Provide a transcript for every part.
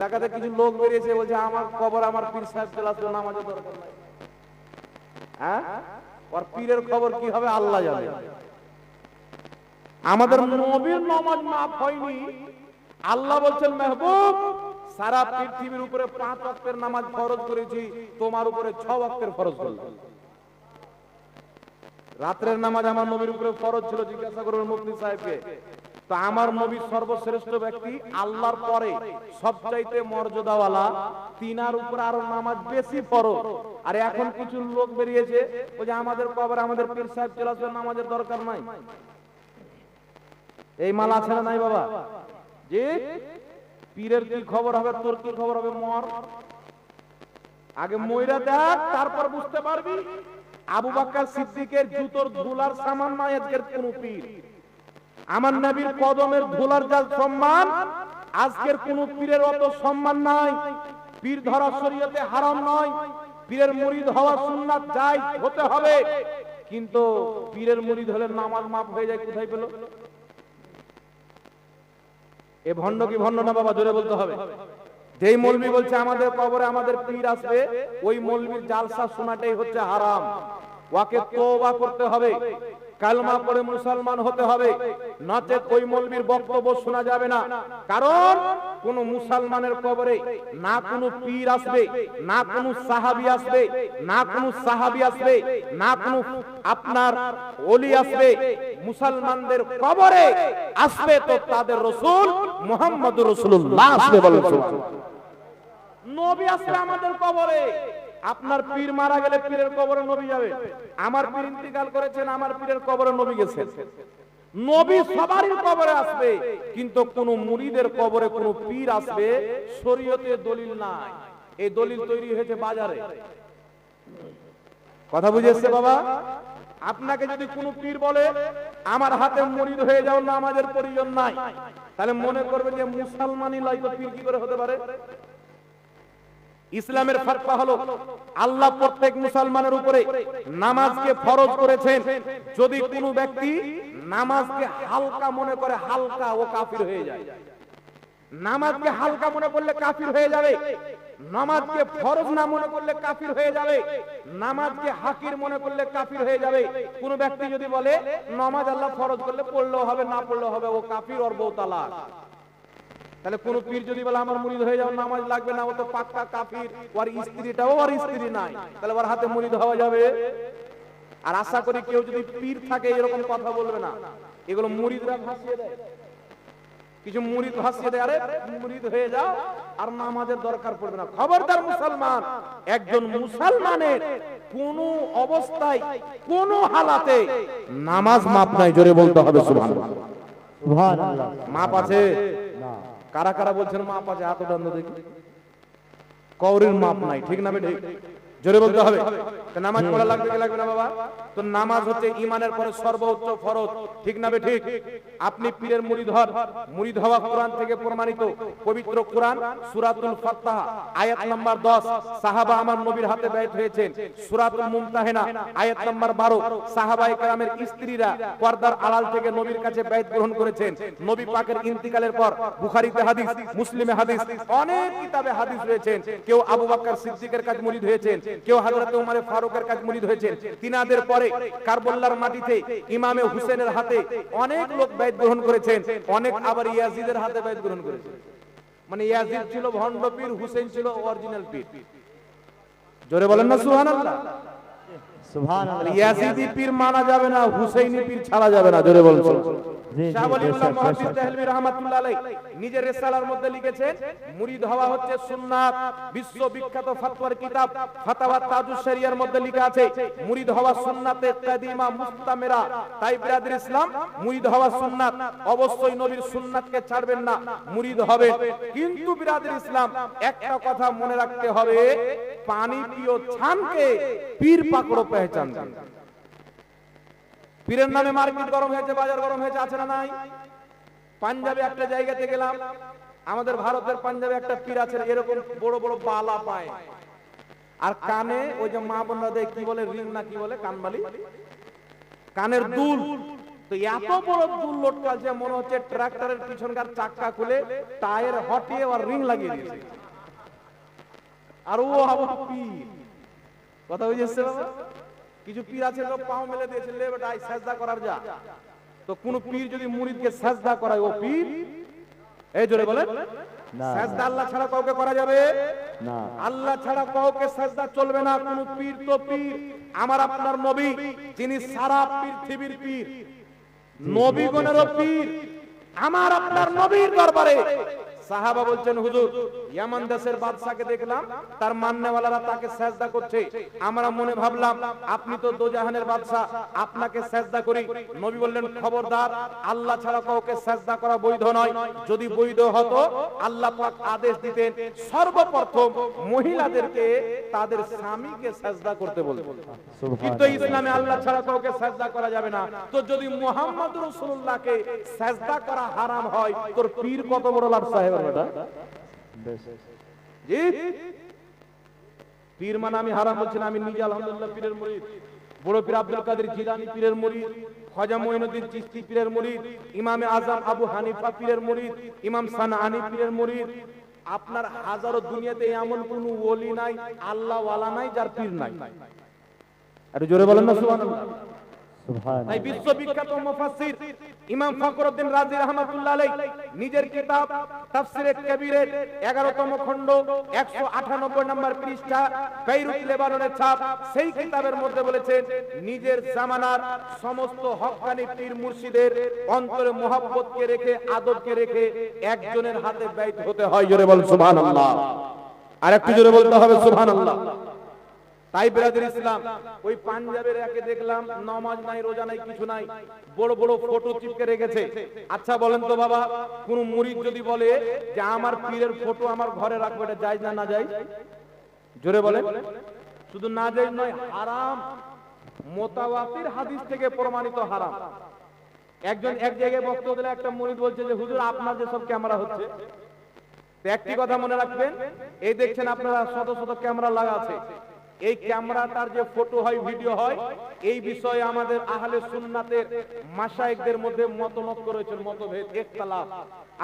ঢাকাতে কিছু লোক বেরিয়েছে, বলছে, আমার খবর আমার পীর সাহেব চলে আসলো দরকার নাই। হ্যাঁ? ওর পীরের খবর কি হবে, আল্লাহ জানে। আমাদের নবীর নামাজ মাফ হয়নি। আল্লাহ বলছেন, মেহবুব, সারা পৃথিবীর উপরে পাঁচ নামাজ ফরজ করেছি, তোমার উপরে ছ ওয়াক্তের ফরজ করলাম। রাত্রের নামাজ আমার নবীর উপরে ফরজ ছিল, জিজ্ঞাসা করবেন মুফতি সাহেবকে। তো আমার নবী সর্বশ্রেষ্ঠ ব্যক্তি, আল্লাহর পরে সবচাইতে মর্যাদাওয়ালা, তিনার উপর আরও নামাজ বেশি ফরজ। আর এখন কিছু লোক বেরিয়েছে, ওই যে আমাদের কবর আমাদের পীর সাহেব চলে আসবে, নামাজের দরকার নাই। এই মাল আছে নাই বাবা? যে পীরের কি খবর হবে, তোর কি খবর হবে, মর? আগে ময়রা দেখ, তারপর বুঝতে পারবি। আবু বাক্কার সিদ্দিকের জুতোর ধুলার সামান আজকের কোন পীর। আমার নবীর কদমের ধুলার যা সম্মান, আজকের কোন পীরের অত সম্মান নাই। পীর ধরা শরীয়তে হারাম নয়, পীরের মুরিদ হওয়া সুন্নাত যাই হতে হবে। কিন্তু পীরের মুরিদ হলে নামাজ মাপ হয়ে যায়, কোথায় পেল? এ ভণ্ড কি ভণ্ড না বাবা, জোরে বলতে হবে। যেই মৌলবি বলছে, আমাদের কবরে আমাদের পীর আসবে, ওই মৌলবির জালসা শোনাটাই হচ্ছে হারাম। ওয়াকে তোবা করতে হবে। কালমা পড়ে মুসলমান হতে হবে। নচেত ওই মৌলবির বক্তব্য শোনা যাবে না। কারণ কোন মুসলমানের কবরে না কোনো পীর আসবে না কোনো সাহাবি আসবে না কোনো সাহাবি আসবে না কোনো আপনার ওলি আসবে। মুসলমানদের কবরে আসবে তো তাদের রসুল মোহাম্মদ রসুল্লাহ আসবে বলেন নবী আসলে আমাদের কবরে। আপনার পীর মারা গেলে পীরের কবরে নবী যাবে। আমার পীর ইন্তিকাল করেছেন, আমার পীরের কবরে নবী গেছেন। নবী সবারই কবরে আসবে, কিন্তু কোন মুরিদের কবরে কোন পীর আসবে, শরীয়তে দলিল নাই। এই দলিল তৈরি হয়েছে বাজারে। কথা বুঝে এসছে বাবা? আপনাকে যদি কোন পীর বলে, আমার হাতে মুরিদ হয়ে যাও না আমাদের প্রয়োজন নাই, তাহলে মনে করবে যে মুসলমানই তো পীর কি করে হতে পারে? ইসলামের ফাতওয়া হলো, আল্লাহ প্রত্যেক মুসলমানের উপরে নামাজকে ফরজ করেছেন। যদি কোনো ব্যক্তি নামাজকে হালকা মনে করে, হালকা ও কাফির হয়ে যায়। নামাজকে হালকা মনে করলে কাফির হয়ে যাবে। নামাজকে ফরজ না মনে করলে কাফির হয়ে যাবে। নামাজকে হাকির মনে করলে কাফির হয়ে যাবে। কোন ব্যক্তি যদি বলে, নামাজ আল্লাহ ফরজ করলে পড়লেও হবে, না পড়লেও হবে, ও কাফির তালাক। তাহলে কোন পীর যদি বলে আমার মুরিদ হয়ে যাও নামাজ লাগবে না ও তো পাক্কা কাফির ওর স্ত্রীটাও ওর স্ত্রী নাই। তাহলে ওর হাতে মুরিদ হওয়া যাবে। আর আশা করি কেউ যদি পীর থাকে এরকম কথা বলবে না। এগুলো মুরিদরা ভাসিয়ে দেয়। কিছু মুরিদ ভাসিয়ে দেয় আরে মুরিদ হয়ে যাও আর নামাজের দরকার পড়বে না। খবরদার মুসলমান একজন মুসলমানের কোন অবস্থায় কোন হালাতে নামাজ মাপ নাই জোরে বলতে হবে সুবহানাল্লাহ। সুবহানাল্লাহ। মাপ আছে? কারা কারা বলছেন মাপ আছে তো দেখি? কৌরির মাপ নাই ঠিক না বে ঠিক জোরে বলতে হবে। নামাজ পড়া লাগবে কি লাগবে না বাবা? তো নামাজ হচ্ছে ইমানের পরে সর্বোচ্চ ফরজ। ঠিক না ঠিক? আপনি পীরের মুরিদ হন মুরিদ হওয়া কোরআন থেকে প্রমাণিত। পবিত্র কোরআন সূরাতুল ফাতহা আয়াত নাম্বার 10 সাহাবা আমার নবীর হাতে ব্যয় হয়েছেন। সূরাতুল মুমতাহিনা আয়াত নাম্বার 12 সাহাবায়ে কেরামের স্ত্রীরা পর্দার আড়াল থেকে নবীর কাছে ব্যয় গ্রহণ করেছেন। নবী পাকের ইন্তিকালের পর বুখারীতে হাদিস মুসলিমে হাদিস অনেক কিতাবে হাদিস রয়েছেন। কেউ আবু বকর সিদ্দিকের কাছে মুরিদ হয়েছেন। কেউ হযরত উমারে ফারুকের কাছে মুরিদ হয়েছেন। তিনাদের পরে কারবল্লার মাটিতে ইমামে হুসেনের হাতে অনেক লোক ব্যয় গ্রহণ করেছেন। অনেক আবার ইয়াজিদের হাতে বাইত গ্রহণ করেছেন। মানে ইয়াজিদ ছিল ভণ্ড পীর হুসেন ছিল অরিজিনাল পীর। জোরে বলেন না সুবহানাল্লাহ। সুবহানাল্লাহ ইয়াজিদি পীর মানা যাবে না হুসেইনি পীর ছাড়া যাবে না জোরে বলুন জি, জি, শাহ ওয়ালিউল্লাহ বেশ, বেশ, মুহাদ্দিস বেশ। দেহলভী রাহমাতুল্লাহ আলাইহি নিজের রিসালার মধ্যে লিখেছেন মুরিদ হওয়া হচ্ছে সুন্নাত বিশ্ববিখ্যাত ফতোয়ার কিতাব ফাতাওয়া তাজুস শরিয়ার মধ্যে লেখা আছে মুরিদ হওয়া সুন্নাতে কাদিমা মুস্তামেরা তাই বিরাদর ইসলাম মুরিদ হওয়া সুন্নাত অবশ্যই নবীর সুন্নাতকে ছাড়বেন না মুরিদ হবেন কিন্তু বিরাদর ইসলাম একটা কথা মনে রাখতে হবে পানি পিও ছানকে পীর পাকড়ো পীরের নামে মার্কেট গরম হয়েছে, বাজার গরম হয়েছে, আছে না নাই? পাঞ্জাবে একটা জায়গাতে গেলাম, আমাদের ভারতের পাঞ্জাবে একটা পীর আছে, এরকম বড় বড় বালা পায়। আর কানে ওই যে মা বোনরা দেয় কি বলে রিং না কি বলে কানবালি কানের দুল। তো এত বড় দুল মনে হচ্ছে ট্রাক্টরের পিছনকার চাক্কা খুলে টায়ার হটিয়ে আর রিং লাগিয়ে দিয়েছে। আর ও পীর। কথা বুঝেছে বাবা? কিছু পীর আছে লোক পাও মেলে দিয়েছে লে বেটা আই সাজদা করার যা। তো কোন পীর যদি মুরিদকে সাজদা করায় ও পীর? এই জোরে বলেন। না। সাজদা আল্লাহ ছাড়া কাউকে করা যাবে? না। আল্লাহ ছাড়া কাউকে সাজদা চলবে না কোন পীর তো পীর। আমার আপনার নবী যিনি সারা পৃথিবীর পীর। নবীগণেরও পীর। আমার আপনার নবীর দরবারে। সাহাবা বলছেন হুজুর ইয়ামান দেশের বাদশাকে দেখলাম তার মান্যওয়ালারা তাকে সেজদা করছে। আমরা মনে ভাবলাম আপনি তো দোজাহানের বাদশা আপনাকে সেজদা করি। নবী বললেন খবরদার আল্লাহ ছাড়া কাউকে সেজদা করা বৈধ নয়। যদি বৈধ হতো আল্লাহ পাক আদেশ দিতেন সর্বপ্রথম মহিলাদেরকে তাদের স্বামীকে সেজদা করতে বলতেন। কিন্তু ইসলামে আল্লাহ ছাড়া কাউকে সাজদা করা যাবে না। তো যদি মোহাম্মদ রসুল্লাহকে সাজদা করা হারাম হয় তোর পীর কত বড় লাভ সাহেব? বেটা বেশ। জি পীর মানে আমি হারাম বলছি না আমি নিজে আলহামদুলিল্লাহ পীরের মুরিদ। বড় পীর আব্দুল কাদের জিলানি পীরের মুরিদ খাজা মঈনুদ্দিন চিশতি পীরের মুরিদ ইমামে আজম আবু হানিফা পীরের মুরিদ ইমাম সানাআনি পীরের মুরিদ। আপনার হাজারো দুনিয়াতে এমন কোন ওলি নাই আল্লাহ ওয়ালা নাই যার পীর নাই। একটু জোরে বলেন না সুবহানাল্লাহ। সুবহান নিজের কিতাব তাফসিরে কবিরের 11তম খণ্ড 198 নম্বর পৃষ্ঠা, বেইরুত লেবাননের ছাপ, সেই মধ্যে নিজের জামানার সমস্ত হক্কানি পীর মুর্শিদের অন্তরে মোহাব্বতকে রেখে, আদবকে রেখে একজনের হাতে ব্যয়িত হতে হয়। জোরে বল সুবহানাল্লাহ। আর একটু জোরে বলতে হবে সুবহানাল্লাহ। তাই ব্রাদার ইসলাম, ওই পাঞ্জাবের একে দেখলাম, নমাজ নাই, রোজা নাই, কিছু নাই, বড় বড় ফটো চিপকে রেখেছে। আচ্ছা বলেন তো বাবা, কোন মুরিদ যদি বলে যে আমার পীরের ফটো আমার ঘরে রাখব, এটা যায় না না যাই জোরে বলে। শুধু না যাই নয়, হারাম মোতাওয়াতির হাদিস থেকে প্রমাণিত হারাম। একজন এক জায়গায় বক্তব্য দিলে একটা মুরিদ বলছে যে, হুজুর, আপনার যে সব ক্যামেরা হচ্ছে। একটি কথা মনে রাখবেন, এই দেখছেন আপনারা শত শত ক্যামেরা লাগা আছে। এই ক্যামেরাটার যে ফটো হয় ভিডিও হয়, এই বিষয়ে আমাদের আহলে সুন্নাতের মাসায়েকদের মধ্যে মতমত রয়েছে মতভেদ, ইখতিলাফ।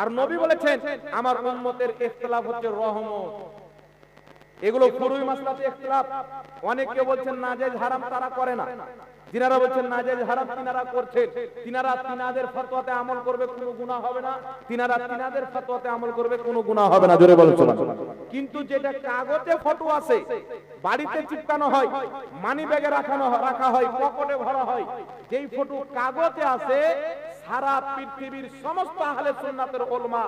আর নবী বলেছেন, আমার উম্মতের ইখতিলাফ হচ্ছে রহমত। এগুলো ফরুই মাসলাতে ইখতিলাফ। অনেকে বলছেন না যে হারাম তারা করে না। যিনারা বলছেন নাজায়েজ হারাম, তিনারা করছেন। তিনারা তিনাদের ফতোয়াতে আমল করবে, কোনো গুনাহ হবে না। তিনারা তিনাদের ফতোয়াতে আমল করবে, কোনো গুনাহ হবে না। জোরে বলছেন কিন্তু যেটা কাগজে ফটো আছে, বাড়িতে চিপকানো হয়, মানি ব্যাগে রাখানো রাখা হয়, পকেটে ভরা হয়, যেই ফটো কাগজে আছে সারা পৃথিবীর সমস্ত আহলে সুন্নাতের ওলমা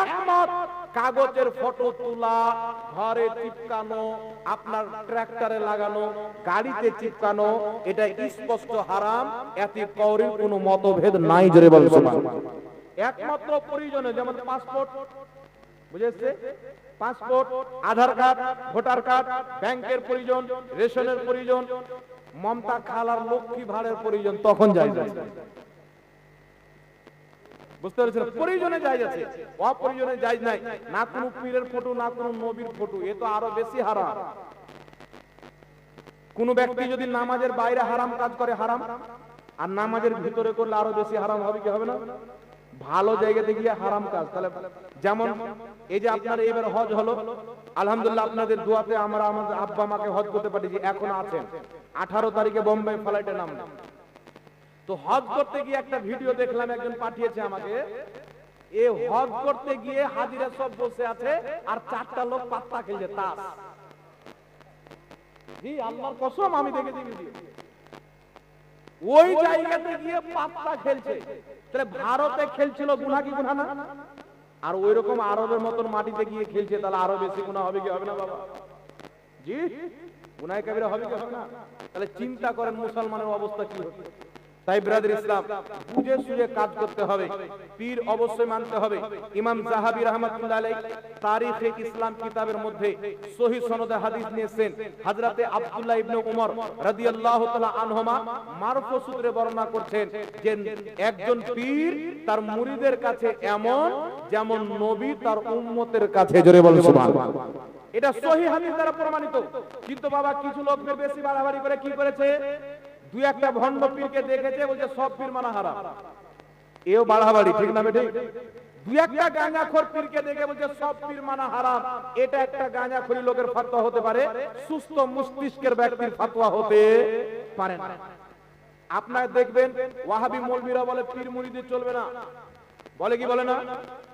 একমত, কাগজের ফটো তোলা, ঘরে চিপকানো, আপনার ট্রাক্টরে লাগানো, গাড়িতে চিপকানো, এটা স্পষ্ট হারাম, এতে কৌরির কোনো মতভেদ নাই, জোরে বল একমাত্র প্রয়োজনে, যেমন পাসপোর্ট বুঝেছে? Passport Aadhaar card, voter card, ব্যাংকের প্রয়োজন, রেশনের প্রয়োজন, মমতা খালার লক্ষ্মী ভাড়ের প্রয়োজন, তখন যাই যায় বুঝতে পেরেছেন? যাই আছে। যাই নাই। না কোনো পীরের ফটো, না কোনো নবীর ফটো। এ তো আরও বেশি হারাম। কোন ব্যক্তি যদি নামাজের বাইরে হারাম কাজ করে, হারাম? আর নামাজের ভিতরে করলে আরও বেশি হারাম হবে কি হবে না? ভালো জায়গাতে গিয়ে হারাম কাজ। তাহলে যেমন এই যে আপনার এবার হজ হলো, আলহামদুলিল্লাহ আপনাদের দোয়াতে আমরা আমাদের আব্বা মাকে হজ করতে পাঠিয়েছি, এখন আছেন। আঠারো তারিখে বোম্বে ফ্লাইটে নামলাম তো হজ করতে গিয়ে একটা ভিডিও দেখলাম, একজন পাঠিয়েছে আমাকে। এ হজ করতে গিয়ে হাজিরা সব বসে আছে, আর চারটা লোক পাত্তা খেলছে জি আল্লাহর কসম, আমি দেখেছি ওই জায়গাতে গিয়ে পাত্তা খেলছে। তাহলে ভারতে খেলছিল গুনা কি গুনা না? আর ওই রকম আরবের মতন মাটিতে গিয়ে খেলছে, তাহলে আরও বেশি গুনাহ হবে কি হবে না, বাবা? জি গুনাহ কবিরা হবে কি হবে না? তাহলে চিন্তা করেন মুসলমানের অবস্থা কি হবে তাই ব্রাদার ইসলাম, বুঝে সুঝে কাজ করতে হবে। পীর অবশ্যই মানতে হবে। ইমাম জাহাবি রহমাতুল্লাহ আলাইহি তারিখে ইসলাম কিতাবের মধ্যে সহিহ সনদে হাদিস নিয়েছেন। হযরতে আব্দুল্লাহ ইবনে উমর রাদিয়াল্লাহু তাআলা আনহুমা মারফু সূত্রে বর্ণনা করছেন যে একজন পীর তার মুরিদের কাছে এমন যেমন নবী তার উম্মতের কাছে। জোরে বল সুবহানাল্লাহ এটা সহি হাদিস দ্বারা প্রমাণিত। কিন্তু বাবা, কিছু লোক বেশি বাড়াবাড়ি করে কি করেছে? দুই একটা ভণ্ড পীরকে দেখেছে, বলছে, সব পীর মানা হারাম। এও বাড়াবাড়ি, ঠিক না দুই একটা পীরকে দেখে বলছে, সব পীর মানা হারাম। এটা একটা লোকের হতে পারে, সুস্থ মস্তিষ্কের ব্যক্তির হতে পারে না। আপনারা দেখবেন, ওয়াহাবি মৌলবীরা বলে, পীর মুরিদি চলবে না। বলে কি বলে না?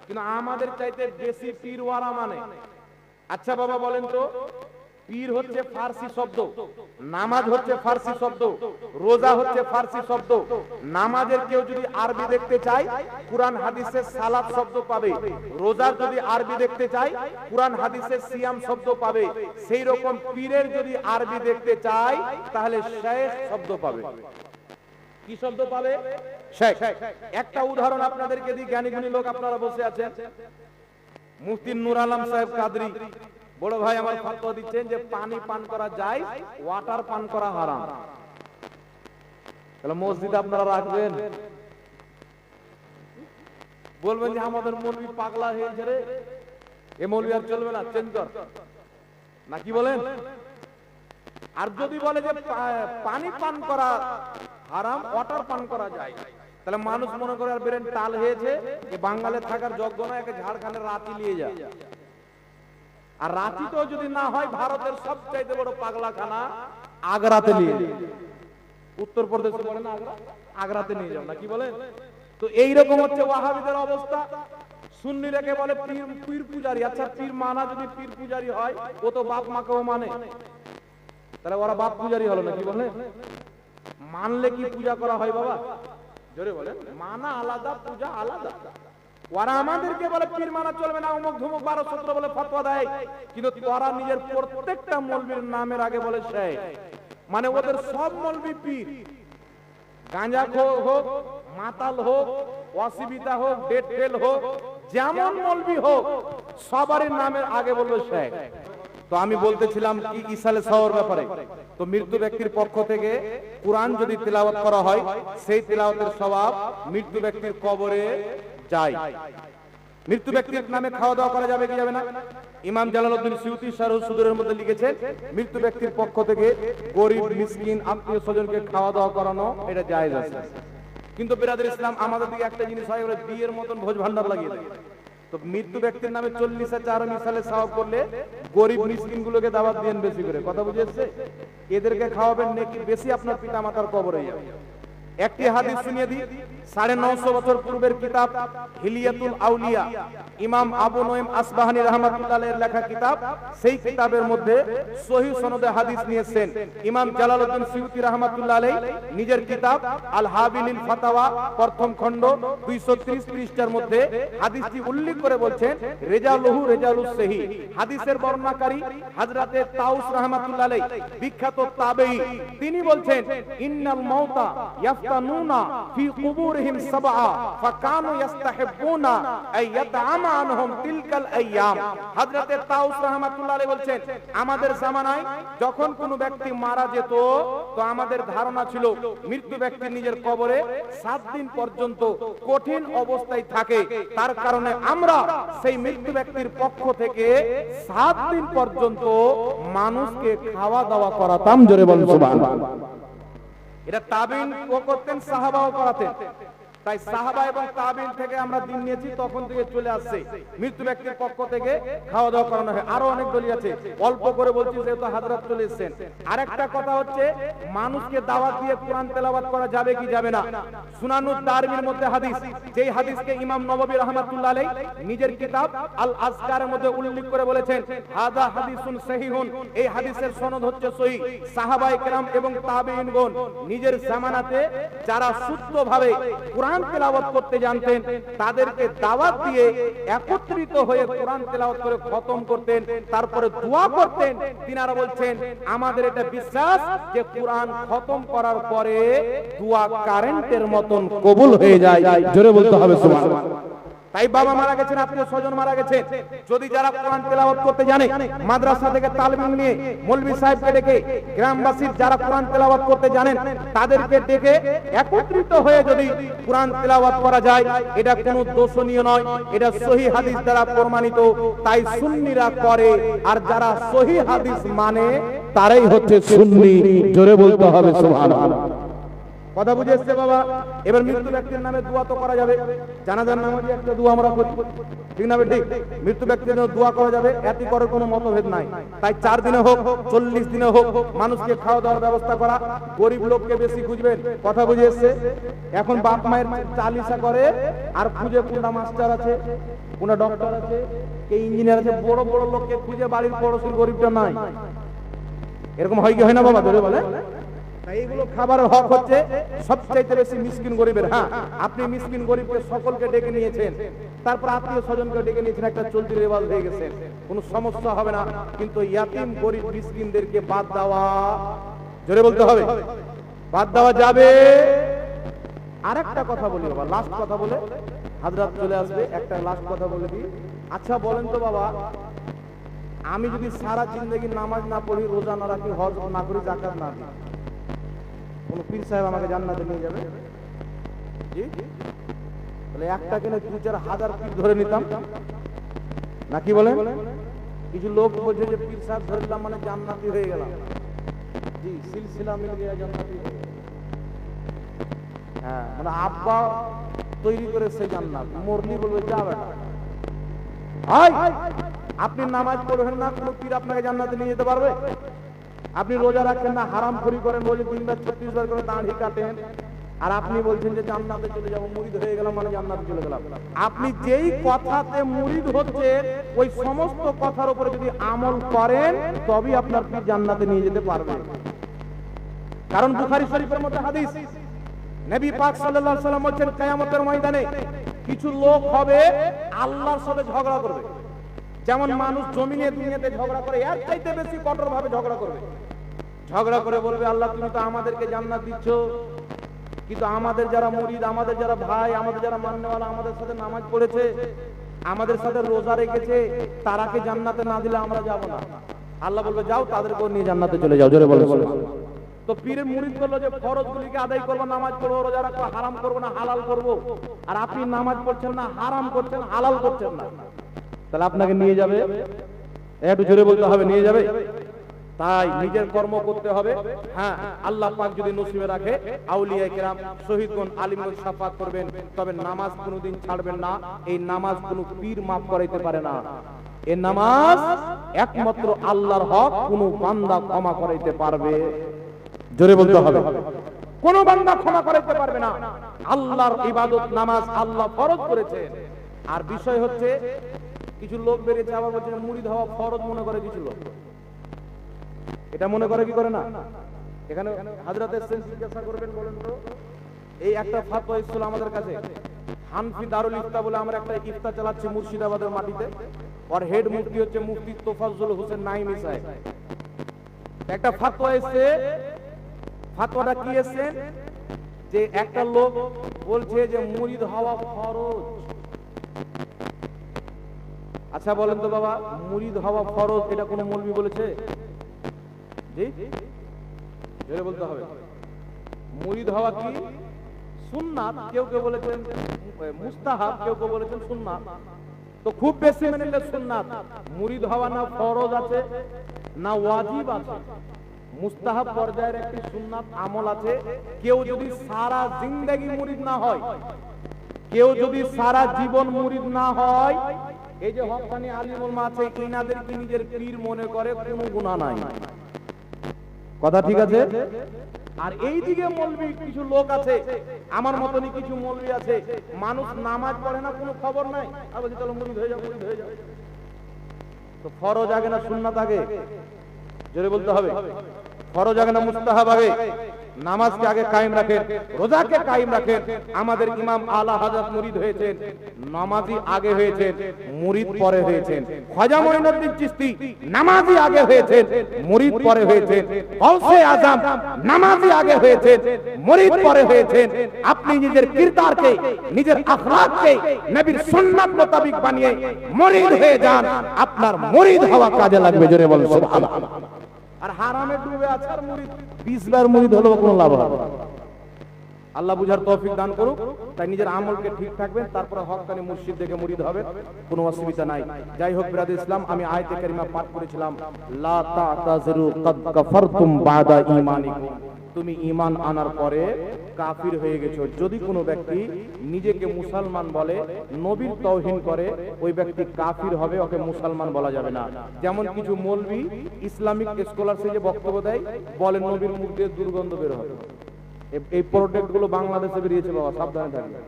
কিন্তু আমাদের চাইতে বেশি পীরওয়ালা মানে। আচ্ছা বাবা, বলেন তো। পীর হচ্ছে ফার্সি শব্দ, নামাজ হচ্ছে ফার্সি শব্দ, রোজা হচ্ছে ফার্সি শব্দ। নামাজের কেউ যদি আরবি দেখতে চায়, কুরআন হাদিসের সালাত শব্দ পাবে। রোজার যদি আরবি দেখতে চায়, কুরআন হাদিসের সিয়াম শব্দ পাবে। সেই রকম পীরের যদি আরবি দেখতে চায়, তাহলে শেখ শব্দ পাবে। কি শব্দ পাবে? শেখ। একটা উদাহরণ আপনাদেরকে দিই জ্ঞানী গুণী লোক আপনারা বসে আছেন। মুফতি নুর আলম সাহেব কাদরি। বড় ভাই আমার ফতোয়া দিচ্ছেন যে পানি পান করা যায় ওয়াটার পান করা হারাম। তাহলে মসজিদ আপনারা রাখবেন। বলবেন যে আমাদের মৌলবি পাগলা হয়েছে রে। এ মৌলবি আর চলবে না, চেঞ্জ কর। না কি বলেন? আর যদি বলে যে পানি পান করা হারাম ওয়াটার পান করা যায়। তাহলে মানুষ মনে করে আর বেরেন টাল হয়েছে এ বাঙালে থাকার যোগ্য না একে ঝাড়খণ্ডের রাতি নিয়ে যায় আর রাঁচিতেও যদি না হয় ভারতের সবচাইতে বড় পাগলাখানা আগ্রাতে নিয়ে যাও। উত্তরপ্রদেশে বলে না আগ্রা? আগ্রাতে নিয়ে যাও না কি বলেন তো এইরকম হচ্ছে ওয়াহাবিদের অবস্থা। সুন্নি রেখে বলে পীর পীর পূজারি। আচ্ছা পীর মানা যদি পীর পূজারি হয়, ও তো বাপ মাকেও মানে। তাহলে ওরা বাপ পূজারি হলো না কি বলে? মানলে কি পূজা করা হয় বাবা? জোরে বলেন। মানা আলাদা, পূজা আলাদা। ওরা আমাদেরকে বলে, পীর মানা চলবে না, অমুক ধুমুক, বারো সতেরো বলে ফতোয়া দেয়। কিন্তু তোরা নিজের প্রত্যেকটা মলবির নামের আগে বলে শেখ মানে ওদের সব মলবি পীর। গাঁজা হোক, মাতাল হোক, অসুবিধা হোক, ডেট হোক, যেমন মলবি হোক, সবারই নামের আগে বলবে শেখ তো আমি বলতেছিলাম কি ইসালে শহর ব্যাপারে? তো মৃত্যু ব্যক্তির পক্ষ থেকে কোরআন যদি তেলাওয়াত করা হয়, সেই তেলাওয়াতের স্বভাব মৃত্যু ব্যক্তির কবরে যায় মৃত্যু ব্যক্তির নামে খাওয়া দাওয়া করা যাবে কি যাবে না? ইমাম জালালউদ্দিন সিউতি শারহ সুদুরের মধ্যে লিখেছেন, মৃত্যু ব্যক্তির পক্ষ থেকে গরিব, মিসকিন, আত্মীয় স্বজনকে খাওয়া দাওয়া করানো এটা জায়েজ আছে। কিন্তু বিরাদের ইসলাম আমাদের দিকে একটা জিনিস হয়, ওরা বিয়ের মতন ভোজ ভান্ডার লাগিয়ে দেয়। তো মৃত্যু ব্যক্তির নামে চল্লিশে চার মিসালে সাহাব করলে গরিব মিসকিন গুলোকে দাওয়াত দিয়েন বেশি করে। কথা বুঝেছে এদেরকে খাওয়াবেন নাকি বেশি আপনার পিতা মাতার কবরে যাবে। একটি হাদিস শুনিয়ে দিই। সাড়ে নশো বছর পূর্বের কিতাব, হিলিয়াতুল আউলিয়া। ইমাম আবু নঈম আসবাহানী রহমাতুল্লাহ এর লেখা কিতাব, সেই কিতাবের মধ্যে সহি সনদে হাদিস নিয়েছেন। ইমাম জালালউদ্দিন সিউতি রহমাতুল্লাহ আলাইহি, নিজের কিতাব আল হাবিলিল ফাতাওয়া, প্রথম খণ্ড 230 পৃষ্ঠার মধ্যে হাদিসটি উল্লেখ করে বলছেন, রেজালুহু রেজালুস সহি। হাদিসের বর্ণনাকারী হযরতে তাউস রহমাতুল্লাহ আলাইহি, বিখ্যাত তাবেঈ। তিনি বলছেন, ইন্নাল মাউতা তাউস রহমাতুল্লাহ আমাদের জামানায় যখন কোনো ব্যক্তি মারা যেত, তো আমাদের ধারণা ছিল মৃত্যু ব্যক্তি নিজের কবরে সাত দিন পর্যন্ত কঠিন অবস্থায় থাকে। তার কারণে আমরা সেই মৃত্যু ব্যক্তির পক্ষ থেকে সাত দিন পর্যন্ত মানুষকে খাওয়া দাওয়া করাতাম। জোরে বলুন, সুবহানাল্লাহ। এটা তাবিন ও করতেন সাহাবাও করাতেন। তাই সাহাবা এবং তাবিন থেকে আমরা দিন নিয়েছি, তখন থেকে চলে আসছে। মৃত্যু ব্যক্তির পক্ষ থেকে খাওয়া দাওয়া করানো হয়। আরও অনেক দলি আছে। অল্প করে বলছি, যেহেতু হাজরাত চলে এসেছেন। আরেকটা কথা হচ্ছে, মানুষকে দাওয়াত দিয়ে কোরআন তেলাওয়াত করা যাবে কি যাবে না? সুনানুদ দারমির মধ্যে হাদিস। যেই হাদিসকে ইমাম নববী রাহমাতুল্লাহ আলাইহি নিজের কিতাব আল আজকারের মধ্যে উল্লেখ করে বলেছেন হাদা হাদিসুন সহিহুন। এই হাদিসের সনদ হচ্ছে সহি সাহাবায়ে কেরাম এবং তাবেঈনগণ নিজের জামানাতে যারা শুদ্ধভাবে কোরআন তেলাওয়াত করতে জানতেন, তাদেরকে দাওয়াত দিয়ে একত্রিত হয়ে কোরআন তেলাওয়াত করে খতম করতেন, তারপরে দোয়া করতেন। তিনারা বলছেন, আমাদের এটা বিশ্বাস যে কোরআন খতম করার পরে দোয়া কারেন্টের মতন কবুল হয়ে যায়। জোরে বলতে হবে সুবহানাল্লাহ। তাই বাবা মারা গেছেন, আত্মীয় স্বজন মারা গেছে যদি যারা কোরআন তেলাওয়াত করতে জানে, মাদ্রাসা থেকে তালিম নিয়ে মৌলভী সাহেবকে ডেকে গ্রামবাসীর যারা কোরআন তেলাওয়াত করতে জানেন, তাদেরকে ডেকে একত্রিত হয়ে যদি কোরআন তেলাওয়াত করা যায়, এটা কোনো দোষণীয় নয়, এটা সহি হাদিস দ্বারা প্রমাণিত, তাই সুন্নিরা করে, আর যারা সহি হাদিস মানে তারাই হচ্ছে সুন্নি। জোরে বলতে হবে, সুবহানাল্লাহ। কথা বুঝে এসছে বাবা। এবার মৃত্যু ব্যক্তির নামে দোয়া তো করা যাবে। জানাজার নামাজে একটা দোয়া আমরা করি ঠিক না ঠিক মৃত্যু ব্যক্তির জন্য দোয়া করা যাবে। এটি করার কোনো মতভেদ নাই। তাই চার দিনে হোক, চল্লিশ দিনে হোক, মানুষকে খাওয়া দাওয়ার ব্যবস্থা করা। গরিব লোককে বেশি খুঁজবেন। কথা বুঝে এসছে? এখন বাপ মায়ের চালিসা করে, আর খুঁজে কোনটা মাস্টার আছে, কোনটা ডক্টর আছে, কে ইঞ্জিনিয়ার আছে, বড় বড় লোককে খুঁজে বাড়ির পড়োশির গরিবটা নাই। এরকম হয় কি, হয় না বাবা? ধরে বলে। হ্যাঁ? একটা কথা বলি চলে আসবে, একটা লাস্ট কথা বলে আচ্ছা বলেন তো বাবা, আমি যদি সারা জিন্দগি নামাজ না পড়ি, রোজা না রাখি, হজ না করি জাকাত না দিই। কোন পীর সাহেব আমাকে জান্নাতে নিয়ে যাবে? জি? তাহলে একটা কিনে দু চার হাজার পীর ধরে নিতাম। নাকি বলেন? কিছু লোক বলছে যে পীর সাহেব ধরে নিলাম মানে জান্নাতি হয়ে গেলাম। জি, সিলসিলা মিল গিয়ে জান্নাতি হ্যাঁ মানে আব্বা তৈরি করে সে জান্নাত। মরলি বলবে না ভাই, আপনি নামাজ পড়বেন না, কোনো পীর আপনাকে জান্নাতে নিয়ে যেতে পারবে? আপনি রোজা রাখেন না, হারাম খড়ি করেন, রোজে তিনবার ছত্রিশ বার করে দাঁড়ি কাটেন আর আপনি বলছেন যে জান্নাতে চলে যাব, মুরিদ হয়ে গেলাম মানে জান্নাতে চলে গেলাম। আপনি যেই কথাতে মুরিদ হচ্ছে, ওই সমস্ত কথার উপরে যদি আমল করেন, তবেই আপনার পীর জান্নাতে নিয়ে যেতে পারবে। কারণ বুখারী শরীফের মধ্যে হাদিস, নবী পাক সাল্লাল্লাহু আলাইহি সাল্লাম বলেন কিয়ামতের ময়দানে কিছু লোক হবে, আল্লাহর সাথে ঝগড়া করবে। যেমন মানুষ জমিনে, দুনিয়াতে ঝগড়া করে, এর চাইতে বেশি কঠোর ভাবে ঝগড়া করবে। ঝগড়া করে বলবে, আল্লাহ, তুমি তো আমাদেরকে জান্নাত দিচ্ছ। কিন্তু আমাদের যারা মুরিদ, আমাদের যারা ভাই, আমাদের যারা মান্যওয়ালা, আমাদের সাথে নামাজ পড়েছে, আমাদের সাথে রোজা রেখেছে তারাকে জান্নাতে না দিলে আমরা যাব না? আল্লাহ বলবে, যাও তাদেরকেও নিয়ে জান্নাতে চলে যাও। জোরে বলে তো পীরের মুরিদ বলল যে ফরজ গুলিকে আদায় করব, নামাজ পড়ব, রোজা রাখব, হারাম করব না, হালাল করব। আর আপনি নামাজ পড়ছেন না, হারাম করছেন, হালাল করছেন না। তাহলে আপনাকে নিয়ে যাবে। একটু জোরে বলতে হবে, নিয়ে যাবে। তাই নিজের কর্ম করতে হবে। হ্যাঁ আল্লাহ পাক যদি নসিবে রাখে, আউলিয়া কেরাম, শহীদগণ, আলিমগণ সাফাত করবেন। তবে নামাজ কোনোদিন ছাড়বেন না। এই নামাজ কোনো পীর মাফ করাইতে পারে না। এই নামাজ একমাত্র আল্লাহর হক, কোনো বান্দা ক্ষমা করাইতে পারবে। জোরে বলতে হবে। কোন বান্দা ক্ষমা করাইতে পারবে না। আল্লাহর ইবাদত, নামাজ আল্লাহ ফরজ করেছে আর বিষয় হচ্ছে কিছু লোক বেরিয়েছে, আবার বলছে, মুড়ি হওয়া ফরজ মনে করে কিছু লোক। এটা মনে করে কি করে না? এখানে হাজরাত জিজ্ঞাসা করবেন, বলেন তো। এই একটা ফাতোয়া এসেছিল আমাদের কাছে। হানফি দারুল ইফতা বলে আমরা একটা ইফতা চালাচ্ছি মুর্শিদাবাদের মাটিতে। আর হেড মুফতি হচ্ছে মুফতি তোফাজ্জল হোসেন নাইমি সাহেব। একটা ফাতোয়া এসছে। ফাতোয়াটা কি এসছে? যে একটা লোক বলছে যে মুরিদ হওয়া ফরজ। আচ্ছা বলেন তো বাবা, মুরিদ হওয়া ফরজ, এটা কোন মৌলবি বলেছে? জি? বলতে হবে। মুরিদ হওয়া কি? সুন্নাত, কেউ কেউ বলেছেন মুস্তাহাব, কেউ কেউ বলেছেন সুন্নাত। তো খুব বেশি মেনে নিলে সুন্নাত। মুরিদ হওয়া না ফরজ আছে, না ওয়াজিব আছে। মুস্তাহাব পর্যায়ের একটি সুন্নাত আমল আছে, কেউ যদি সারা জিন্দেগি মুরিদ না হয়, কেউ যদি সারা জীবন মুরিদ না হয় এই যে হকানি আলিমুল মা আছে ইনাদেরকে নিজের পীর মনে করে কোনো গুনাহ নাই। কথা ঠিক আছে? আর এই দিকে মৌলবি কিছু লোক আছে আমার মতনই কিছু মৌলবি আছে মানুষ নামাজ পড়ে না কোনো খবর নাই। আর বলছি চলো মুরিদ হয়ে যাও মুরিদ হয়ে যাও। তো ফরজ আগে না সুন্নাত আগে? জোরে বলতে হবে। ফরজ আগে না মুস্তাহাব আগে? নামাজকে আগে কায়েম রাখেন, রোজাকে কায়েম রাখেন। আমাদের ইমাম আলা হাজাত মুরিদ হয়েছেন নামাজি আগে হয়েছেন, মুরিদ পরে হয়েছেন। খাজা মঈনুদ্দিন চিশতি নামাজি আগে হয়েছেন, মুরিদ পরে হয়েছেন। গৌসে আজম নামাজি আগে হয়েছেন, মুরিদ পরে হয়েছেন। আপনি নিজের কিরদারকে, নিজের আখলাককে, নবীর সুন্নাত মোতাবিক বানিয়ে মুরিদ হয়ে যান। আপনার মুরিদ হওয়া কাজে লাগবে, জোরে বলেন সুবহানাল্লাহ। আর হারামে ডুবে আছে আর মুরিদ। 20 বার মুরিদ হলেও কোনো লাভ হবে। আল্লাহ বুঝার তৌফিক দান করুক। তাই নিজের আমলকে ঠিক থাকবেন, তারপরে হকানি মুর্শিদ দেখে মুরিদ হবে। কোনো অসুবিধা নাই। যাই হোক, বিরাদ ইসলাম, আমি আয়তে কারিমা পাঠ করেছিলাম, লা তাতাযিরু কাদ কাফারতুম বাদা ঈমানিকুম। তুমি ইমান আনার পরে কাফির হয়ে গেছো। যদি কোনো ব্যক্তি নিজেকে মুসলমান বলে, নবীর তৌহিন করে, ওই ব্যক্তি কাফির হবে, ওকে মুসলমান বলা যাবে না। যেমন কিছু মৌলবি ইসলামিক স্কলারসে যে বক্তব্য দেয়, বলে নবীর মুখ দিয়ে দুর্গন্ধ বের হবে। এই প্রোডাক্টগুলো বাংলাদেশে বেরিয়েছে বাবা, সাবধানে থাকবে।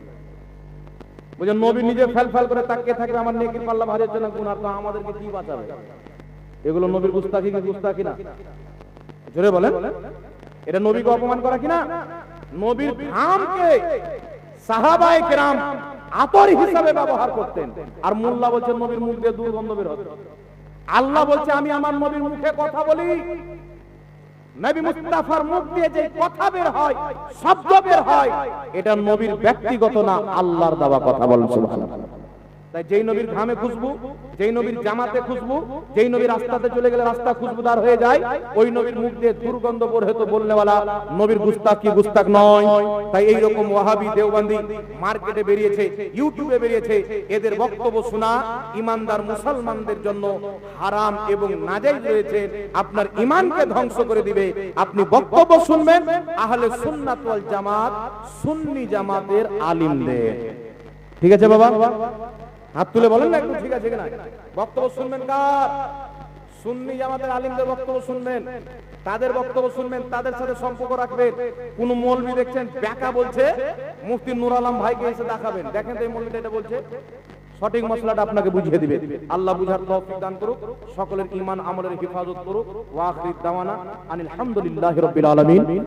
নবী নিজে ফেল ফেল করে তাকিয়ে থাকবে, আমার নেকির পাল্লা ভারের জন্য তো আমাদেরকে কি বাঁচাবে? এগুলো নবীর গুস্তাখি কি গুস্তাখি না? জোরে বলেন। এটা নবীকে অপমান করা কিনা? নবীর ঘামকে সাহাবায়ে কেরাম আতর হিসাবে ব্যবহার করতেন। আর মোল্লা বলছেন নবীর মুখ দিয়ে দুর্গন্ধ বের হবে আল্লাহ বলছে, আমি আমার নবীর মুখে কথা বলি। নবী মুস্তাফার মুখ দিয়ে যে কথা বের হয়, শব্দ বের হয়, এটা নবীর ব্যক্তিগত না, আল্লাহর দেওয়া কথা বলেন, সুবহানাল্লাহ। তাই যেই নবীর ঘামে খুশবু, যেই নবীর জামাতে খুশবু, যেই নবীর রাস্তাতে চলে গেলে রাস্তা খুশবুদার হয়ে যায়, ওই নবীর মুখ দিয়ে দুর্গন্ধ বের হতো বলনেওয়ালা, নবীর গুস্তাক কি গুস্তাক নয়। তাই এই রকম ওয়াহাবি দেওবন্দি মার্কেটে বেরিয়েছে, ইউটিউবে বেরিয়েছে, এদের বক্তব্য শোনা, ইমানদার মুসলমানদের জন্য হারাম এবং নাজাইজ রয়েছে, আপনার ইমানকে ধ্বংস করে দিবে। আপনি বক্তব্য শুনবেন, আহলে সুন্নাত ওয়াল জামাত, সুন্নি জামাতের আলিমদের। ঠিক আছে বাবা? হাত তুলে বলেন না একটু ঠিক আছে কিনা? বক্তব্য শুনবেন কার? সুন্নি জামাতের আলিমদের বক্তব্য শুনবেন। তাদের বক্তব্য শুনবেন, তাদের সাথে সম্পর্ক রাখবেন। কোন মৌলবি দেখছেন, ব্যাকা বলছে, মুফতি নুর আলম ভাইকে এসে দেখাবেন। দেখেন তো এই মৌলবিটা এটা বলছে। সঠিক মশলাটা আপনাকে বুঝিয়ে দিবে। আল্লাহ বুঝার তৌফিক দান করুক, সকলের ঈমান আমলের হেফাজত করুক। ওয়া আখির দাওয়ানা আনিল হামদুলিল্লাহি রাব্বিল আলামিন।